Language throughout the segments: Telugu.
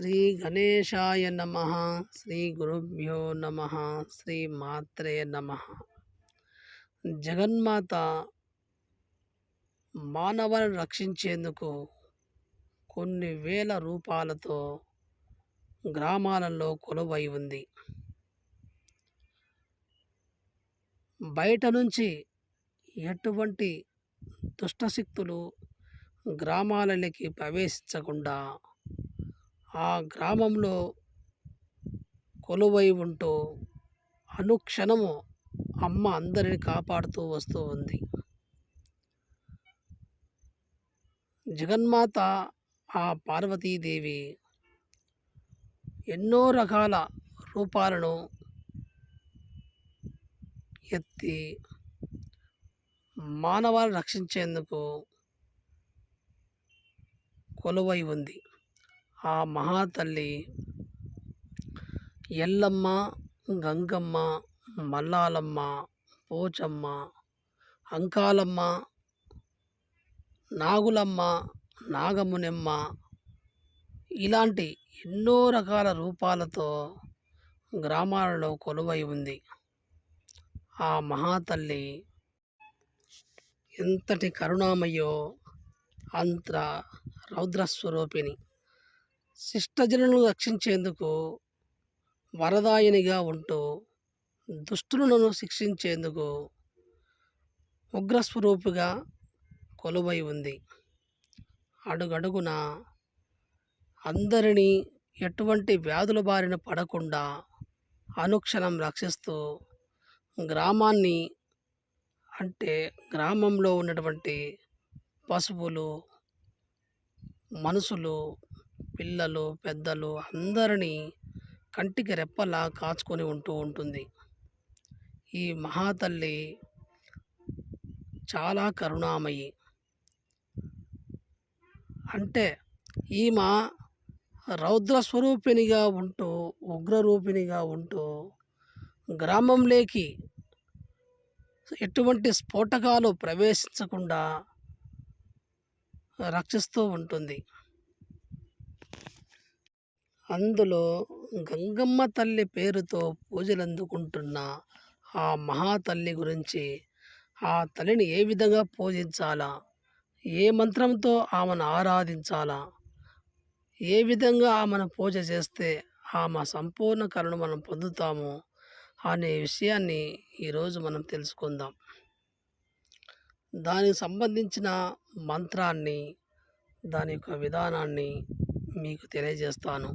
శ్రీ గణేశాయ నమ శ్రీ గురుభ్యో నమ శ్రీ మాత్రే నమ. జగన్మాత మానవులను రక్షించేందుకు కొన్ని వేల రూపాలతో గ్రామాలలో కొలువై ఉంది. బయట నుంచి ఎటువంటి దుష్టశక్తులు గ్రామాలలోకి ప్రవేశించకుండా ఆ గ్రామంలో కొలువై ఉంటూ అనుక్షణము అమ్మ అందరిని కాపాడుతూ వస్తూ ఉంది. జగన్మాత ఆ పార్వతీదేవి ఎన్నో రకాల రూపాలను ఎత్తి మానవాన్ని రక్షించేందుకు కొలువై ఉంది. ఆ మహాతల్లి ఎల్లమ్మ గంగమ్మ మల్లాలమ్మ పోచమ్మ అంకాలమ్మ నాగులమ్మ నాగమునెమ్మ ఇలాంటి ఎన్నో రకాల రూపాలతో గ్రామాలలో కొలువై ఉంది. ఆ మహాతల్లి ఎంతటి కరుణామయ్యో అంత రౌద్రస్వరూపిణి. శిష్టజనులను రక్షించేందుకు వరదాయినిగా ఉంటూ దుష్టులను శిక్షించేందుకు ఉగ్రస్వరూపుగా కొలువై ఉంది. అడుగడుగున అందరినీ ఎటువంటి వ్యాధుల బారిన పడకుండా అనుక్షణం రక్షిస్తూ గ్రామాన్ని అంటే గ్రామంలో ఉన్నటువంటి పశువులు మనుషులు పిల్లలు పెద్దలు అందరినీ కంటికి రెప్పలా కాచుకొని ఉంటూ ఉంటుంది. ఈ మహాతల్లి చాలా కరుణామయి. అంటే ఈమె రౌద్ర స్వరూపిణిగా ఉంటూ ఉగ్రరూపిణిగా ఉంటూ గ్రామంలోకి ఎటువంటి స్ఫోటకాలు ప్రవేశించకుండా రక్షిస్తూ ఉంటుంది. అందులో గంగమ్మ తల్లి పేరుతో పూజలు అందుకుంటున్న ఆ మహాతల్లి గురించి ఆ తల్లిని ఏ విధంగా పూజించాలా ఏ మంత్రంతో ఆమెను ఆరాధించాలా ఏ విధంగా ఆమెను పూజ చేస్తే ఆమె సంపూర్ణ కరుణ మనం పొందుతాము అనే విషయాన్ని ఈరోజు మనం తెలుసుకుందాం. దానికి సంబంధించిన మంత్రాన్ని దాని యొక్క విధానాన్ని మీకు తెలియజేస్తాను.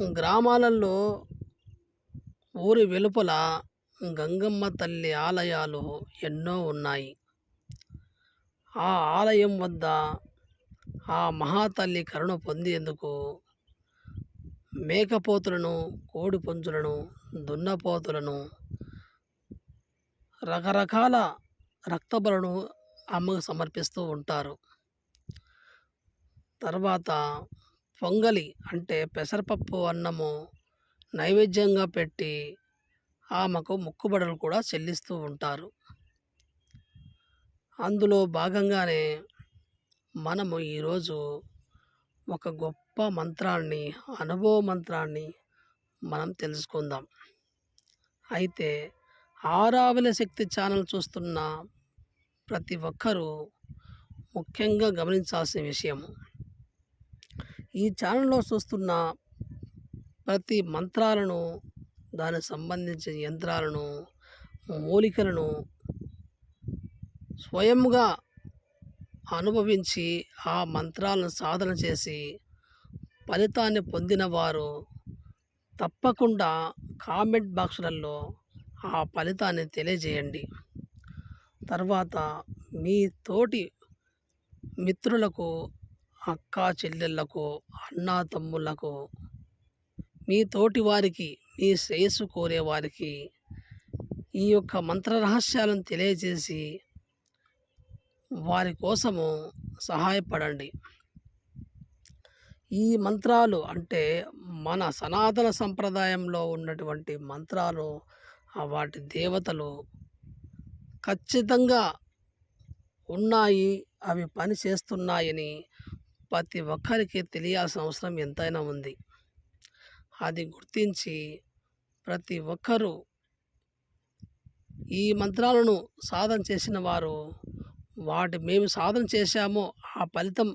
గ్రామాలలో ఊరి వెలుపల గంగమ్మ తల్లి ఆలయాలు ఎన్నో ఉన్నాయి. ఆ ఆలయం వద్ద ఆ మహాతల్లి కరుణ పొందేందుకు మేకపోతులను కోడి పుంజులను దున్నపోతులను రకరకాల రక్తబలను అమ్మకు సమర్పిస్తూ ఉంటారు. తర్వాత పొంగలి అంటే పెసరపప్పు అన్నము నైవేద్యంగా పెట్టి ఆమెకు మొక్కుబడులు కూడా చెల్లిస్తూ ఉంటారు. అందులో భాగంగానే మనము ఈరోజు ఒక గొప్ప మంత్రాన్ని అనుభవ మంత్రాన్ని మనం తెలుసుకుందాం. అయితే ఆరావల శక్తి ఛానల్ చూస్తున్న ప్రతి ఒక్కరూ ముఖ్యంగా గమనించాల్సిన విషయం ఈ ఛానల్లో చూస్తున్న ప్రతి మంత్రాలను దానికి సంబంధించిన యంత్రాలను మూలికలను స్వయంగా అనుభవించి ఆ మంత్రాలను సాధన చేసి ఫలితాన్ని పొందిన వారు తప్పకుండా కామెంట్ బాక్సులలో ఆ ఫలితాన్ని తెలియజేయండి. తర్వాత మీ తోటి మిత్రులకు అక్క చెల్లెళ్ళకు అన్నా తమ్ముళ్ళకు మీ తోటి వారికి మీ శ్రేయస్సు కోరే వారికి ఈ యొక్క మంత్ర రహస్యాలను తెలియజేసి వారి కోసము సహాయపడండి. ఈ మంత్రాలు అంటే మన సనాతన సంప్రదాయంలో ఉన్నటువంటి మంత్రాలు వాటి దేవతలు ఖచ్చితంగా ఉన్నాయి అవి పని చేస్తున్నాయని ప్రతి ఒక్కరికి తెలియాల్సిన అవసరం ఎంతైనా ఉంది. అది గుర్తించి ప్రతి ఒక్కరూ ఈ మంత్రాలను సాధన చేసిన వారు వాటి మేము సాధన చేశామో ఆ ఫలితం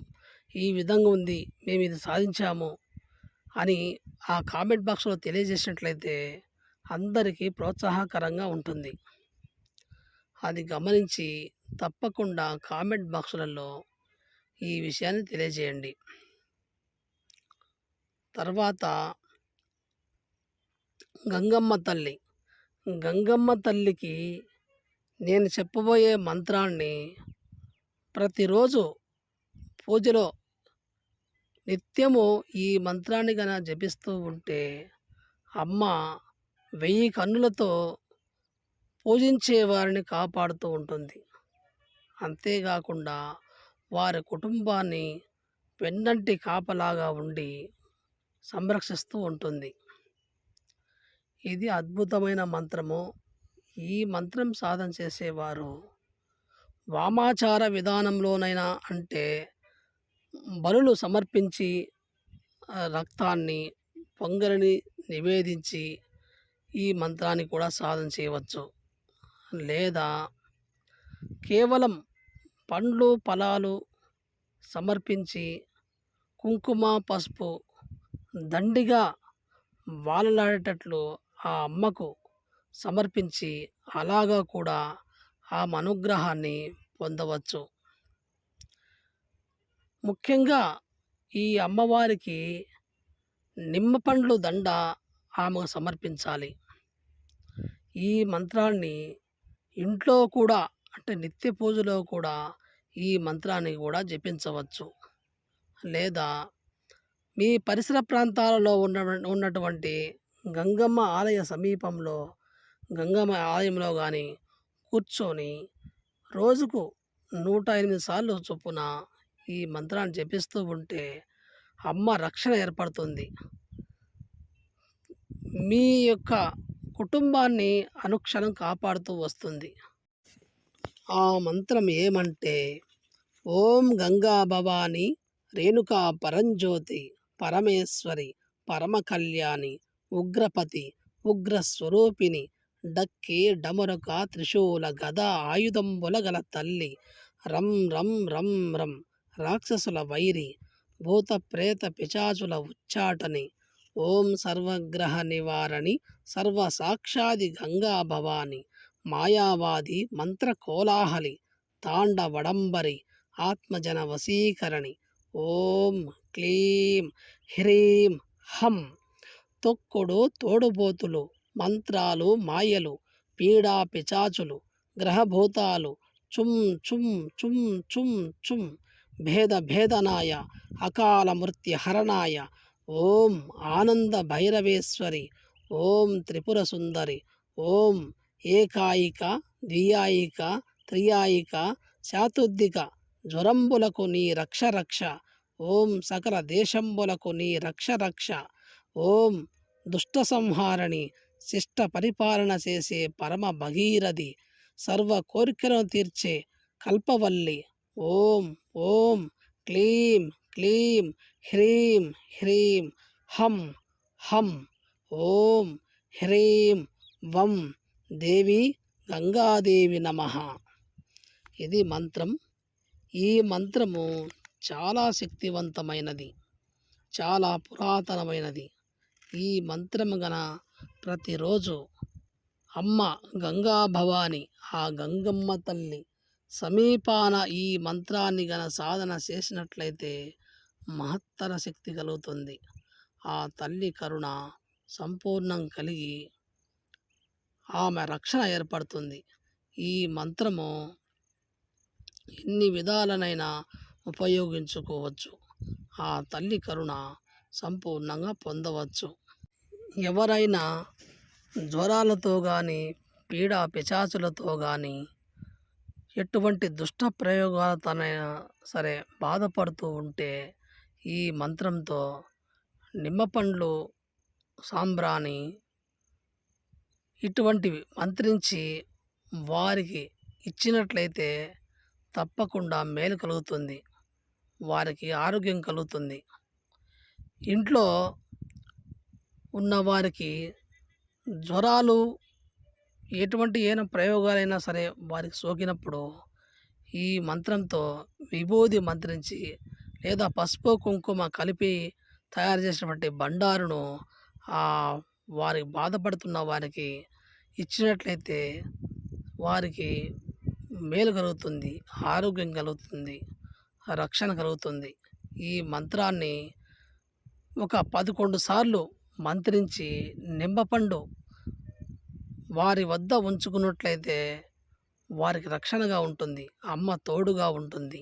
ఈ విధంగా ఉంది మేము ఇది సాధించాము అని ఆ కామెంట్ బాక్స్లో తెలియజేసినట్లయితే అందరికీ ప్రోత్సాహకరంగా ఉంటుంది. అది గమనించి తప్పకుండా కామెంట్ బాక్సులలో ఈ విషయాన్ని తెలియజేయండి. తర్వాత గంగమ్మ తల్లి. గంగమ్మ తల్లికి నేను చెప్పబోయే మంత్రాన్ని ప్రతిరోజు పూజలో నిత్యము ఈ మంత్రాన్ని గన జపిస్తూ ఉంటే అమ్మ వెయ్యి కన్నులతో పూజించే వారిని కాపాడుతూ ఉంటుంది. అంతేకాకుండా వారి కుటుంబాన్ని వెన్నంటి కాపలాగా ఉండి సంరక్షిస్తూ ఉంటుంది. ఇది అద్భుతమైన మంత్రము. ఈ మంత్రం సాధన చేసేవారు వామాచార విధానంలోనైనా అంటే బలులు సమర్పించి రక్తాన్ని పొంగలిని నివేదించి ఈ మంత్రాన్ని కూడా సాధన చేయవచ్చు. లేదా కేవలం పండ్లు ఫలాలు సమర్పించి కుంకుమ పసుపు దండిగా వాలలాడేటట్లు ఆ అమ్మకు సమర్పించి అలాగా కూడా ఆ అనుగ్రహాన్ని పొందవచ్చు. ముఖ్యంగా ఈ అమ్మవారికి నిమ్మ పండ్లు దండ ఆమెకు సమర్పించాలి. ఈ మంత్రాన్ని ఇంట్లో కూడా అంటే నిత్య పూజలో కూడా ఈ మంత్రాన్ని కూడా జపించవచ్చు. లేదా మీ పరిసర ప్రాంతాలలో ఉన్న ఉన్నటువంటి గంగమ్మ ఆలయ సమీపంలో గంగమ్మ ఆలయంలో కానీ కూర్చొని రోజుకు నూట ఎనిమిది సార్లు చొప్పున ఈ మంత్రాన్ని జపిస్తూ ఉంటే అమ్మ రక్షణ ఏర్పడుతుంది. మీ యొక్క కుటుంబాన్ని అనుక్షణం కాపాడుతూ వస్తుంది. ఆ మంత్రం ఏమంటే ఓం గంగా భవాని రేణుకా పరంజ్యోతి పరమేశ్వరి పరమ కళ్యాణి ఉగ్రపతి ఉగ్ర స్వరూపిణి డక్కి డమరుక త్రిశూల గద ఆయుధంబుల గల తల్లి రం రం రం రం రాక్షసుల వైరి భూత ప్రేత పిచాచుల ఉచ్చాటని ఓం సర్వగ్రహ నివారణి సర్వ సాక్షాది గంగా భవాని మాయావాది మంత్రకోలాహలి తాండవడంబరి ఆత్మజన వశీకరణి ఓం క్లీం హ్రీం హం. తొక్కుడు తోడుబోతులు మంత్రాలు మాయలు పీడా పిచాచులు గ్రహభూతాలు చుం చుం చుం చుం చుం. భేద భేదనాయ అకాల మృత్యు హరణాయ. ఓం ఆనంద భైరవేశ్వరి. ఓం త్రిపుర సుందరి. ఓం ఏకాయిక ద్వియాయిక త్రియాయిక శాతుద్దిక. జ్వరంబులకు నీ రక్ష రక్ష. ఓం సకల దేశంబులకు నీ రక్ష రక్ష. ఓం దుష్ట సంహారణి శిష్ట పరిపాలన చేసే పరమ భగీరథి సర్వ కోరికలను తీర్చే కల్పవల్లి. ఓం ఓం క్లీం క్లీం హ్రీం హ్రీం హం హం. ఓం హ్రీం వం. దేవి గంగాదేవి నమ. ఇది మంత్రం. ఈ మంత్రము చాలా శక్తివంతమైనది. చాలా పురాతనమైనది. ఈ మంత్రము గన ప్రతిరోజు అమ్మ గంగా భవాని ఆ గంగమ్మ తల్లి సమీపాన ఈ మంత్రాన్ని గన సాధన చేసినట్లయితే మహత్తర శక్తి కలుగుతుంది. ఆ తల్లి కరుణ సంపూర్ణం కలిగి ఆమె రక్షణ ఏర్పడుతుంది. ఈ మంత్రము ఎన్ని విధాలనైనా ఉపయోగించుకోవచ్చు. ఆ తల్లి కరుణ సంపూర్ణంగా పొందవచ్చు. ఎవరైనా జ్వరాలతో కానీ పీడ పిచాచులతో కానీ ఎటువంటి దుష్ట ప్రయోగాలతోనైనా సరే బాధపడుతూ ఉంటే ఈ మంత్రంతో నిమ్మపండ్లు సాంబ్రాణి ఇటువంటివి మంత్రించి వారికి ఇచ్చినట్లయితే తప్పకుండా మేలు కలుగుతుంది. వారికి ఆరోగ్యం కలుగుతుంది. ఇంట్లో ఉన్నవారికి జ్వరాలు ఎటువంటి ఏమైనా ప్రయోగాలైనా సరే వారికి సోకినప్పుడు ఈ మంత్రంతో విభూది మంత్రించి లేదా పసుపు కుంకుమ కలిపి తయారు చేసినటువంటి బండారును వారికి బాధపడుతున్న వారికి ఇచ్చినట్లయితే వారికి మేలు కలుగుతుంది ఆరోగ్యం కలుగుతుంది రక్షణ కలుగుతుంది. ఈ మంత్రాన్ని ఒక పదకొండు సార్లు మంత్రించి నింబపండు. వారి వద్ద ఉంచుకున్నట్లయితే వారికి రక్షణగా ఉంటుంది అమ్మ తోడుగా ఉంటుంది.